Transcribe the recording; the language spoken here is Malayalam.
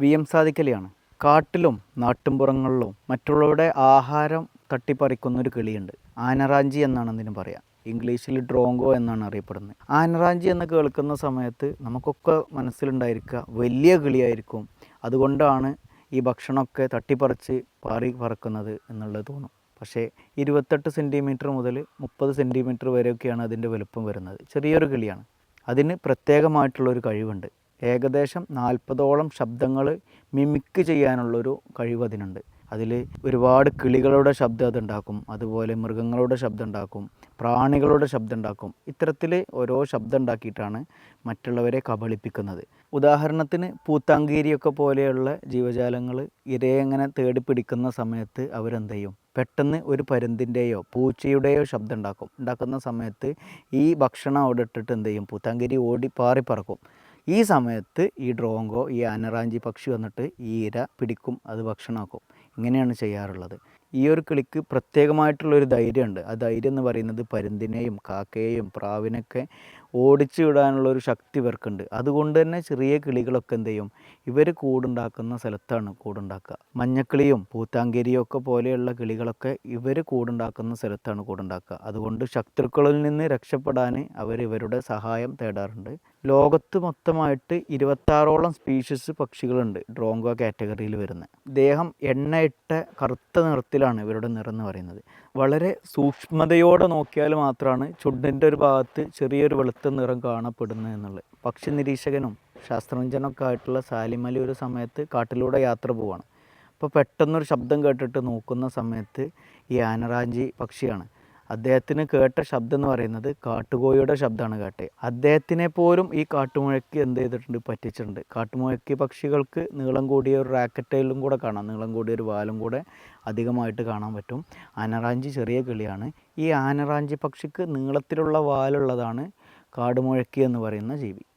വി എം സാദിക്കലിയാണ് കാട്ടിലും നാട്ടിൻപുറങ്ങളിലും മറ്റുള്ളവരുടെ ആഹാരം തട്ടിപ്പറിക്കുന്ന ഒരു കിളിയുണ്ട്. ആനറാഞ്ചി എന്നാണ് അതിന് പറയാം. ഇംഗ്ലീഷിൽ ഡ്രോങ്കോ എന്നാണ് അറിയപ്പെടുന്നത്. ആനറാഞ്ചി എന്ന് കേൾക്കുന്ന സമയത്ത് നമുക്കൊക്കെ മനസ്സിലുണ്ടായിരിക്കുക വലിയ കിളിയായിരിക്കും. അതുകൊണ്ടാണ് ഈ ഭക്ഷണമൊക്കെ തട്ടിപ്പറിച്ച് പാറി പറക്കുന്നത് എന്നുള്ളത് തോന്നും. പക്ഷേ ഇരുപത്തെട്ട് സെന്റിമീറ്റർ മുതൽ മുപ്പത് സെന്റിമീറ്റർ വരെയൊക്കെയാണ് അതിന്റെ വലുപ്പം വരുന്നത്. ചെറിയൊരു കിളിയാണ്. അതിന് പ്രത്യേകമായിട്ടുള്ളൊരു കഴിവുണ്ട്. ഏകദേശം നാൽപ്പതോളം ശബ്ദങ്ങൾ മിമിക്ക് ചെയ്യാനുള്ളൊരു കഴിവ് അതിനുണ്ട്. അതിൽ ഒരുപാട് കിളികളുടെ ശബ്ദം അതുണ്ടാക്കും അതുപോലെ മൃഗങ്ങളുടെ ശബ്ദം ഉണ്ടാക്കും പ്രാണികളുടെ ശബ്ദം ഉണ്ടാക്കും. ഇത്തരത്തിൽ ഓരോ ശബ്ദം ഉണ്ടാക്കിയിട്ടാണ് മറ്റുള്ളവരെ കബളിപ്പിക്കുന്നത്. ഉദാഹരണത്തിന് പൂത്താങ്കേരിയൊക്കെ പോലെയുള്ള ജീവജാലങ്ങൾ ഇരയെ അങ്ങനെ തേടി പിടിക്കുന്ന സമയത്ത് അവരെന്ത് ചെയ്യും പെട്ടെന്ന് ഒരു പരുന്തിന്റെയോ പൂച്ചയുടെയോ ശബ്ദം ഉണ്ടാക്കും. ഉണ്ടാക്കുന്ന സമയത്ത് ഈ ഭക്ഷണം അവിടെ ഇട്ടിട്ട് എന്ത് ചെയ്യും പൂത്താങ്കേരി ഓടി പാറി പറക്കും. ഈ സമയത്ത് ഈ ഡ്രോങ്കോ ഈ അനറാഞ്ചി പക്ഷി വന്നിട്ട് ഈ ഇര പിടിക്കും അത് ഭക്ഷണമാക്കും ഇങ്ങനെയാണ് ചെയ്യാറുള്ളത്. ഈ ഒരു കിളിക്ക് പ്രത്യേകമായിട്ടുള്ളൊരു ധൈര്യമുണ്ട്. ആ ധൈര്യം എന്ന് പറയുന്നത് പരുന്തിനെയും കാക്കയെയും പ്രാവിനൊക്കെ ഓടിച്ചു വിടാനുള്ള ഒരു ശക്തി ഇവർക്കുണ്ട്. അതുകൊണ്ട് തന്നെ ചെറിയ കിളികളൊക്കെ എന്ത് ചെയ്യും? ഇവർ കൂടുണ്ടാക്കുന്ന സ്ഥലത്താണ് കൂടുണ്ടാക്കുക. മഞ്ഞക്കിളിയും പൂത്താങ്കരിയും ഒക്കെ പോലെയുള്ള കിളികളൊക്കെ ഇവർ കൂടുണ്ടാക്കുന്ന സ്ഥലത്താണ് കൂടുണ്ടാക്കുക. അതുകൊണ്ട് ശത്രുക്കളിൽ നിന്ന് രക്ഷപ്പെടാൻ അവർ ഇവരുടെ സഹായം തേടാറുണ്ട്. ലോകത്ത് മൊത്തമായിട്ട് ഇരുപത്താറോളം സ്പീഷീസ് പക്ഷികളുണ്ട് ഡ്രോങ്കോ കാറ്റഗറിയിൽ വരുന്ന. ദേഹം എണ്ണയിട്ട കറുത്ത നിറത്തിലാണ് ഇവരുടെ നിറം എന്ന് പറയുന്നത്. വളരെ സൂക്ഷ്മതയോടെ നോക്കിയാൽ മാത്രമാണ് ചുണ്ടിന്റെ ഒരു ഭാഗത്ത് ചെറിയൊരു വെളുത്ത നിറം കാണപ്പെടുന്നത് എന്നുള്ളത്. പക്ഷി നിരീക്ഷകനും ശാസ്ത്രജ്ഞനൊക്കെ ആയിട്ടുള്ള സാലിമലി ഒരു സമയത്ത് കാട്ടിലൂടെ യാത്ര പോവാണ്. അപ്പോൾ പെട്ടെന്നൊരു ശബ്ദം കേട്ടിട്ട് നോക്കുന്ന സമയത്ത് ഈ ആനറാഞ്ചി പക്ഷിയാണ്. അദ്ദേഹത്തിന് കേട്ട ശബ്ദം എന്ന് പറയുന്നത് കാട്ടുകോഴിയുടെ ശബ്ദമാണ് കേട്ടേ. അദ്ദേഹത്തിനെ പോലും ഈ കാട്ടുമുഴയ്ക്ക് എന്ത് ചെയ്തിട്ടുണ്ട്? പറ്റിച്ചിട്ടുണ്ട്. കാട്ടുമുഴക്കി പക്ഷികൾക്ക് നീളം കൂടിയ ഒരു റാക്കറ്റയിലും കൂടെ കാണാം. നീളം കൂടിയ ഒരു വാലും കൂടെ അധികമായിട്ട് കാണാൻ പറ്റും. ആനറാഞ്ചി ചെറിയ കിളിയാണ്. ഈ ആനറാഞ്ചി പക്ഷിക്ക് നീളത്തിലുള്ള വാലുള്ളതാണ് കാടുമുഴക്കി എന്ന് പറയുന്ന ജീവി.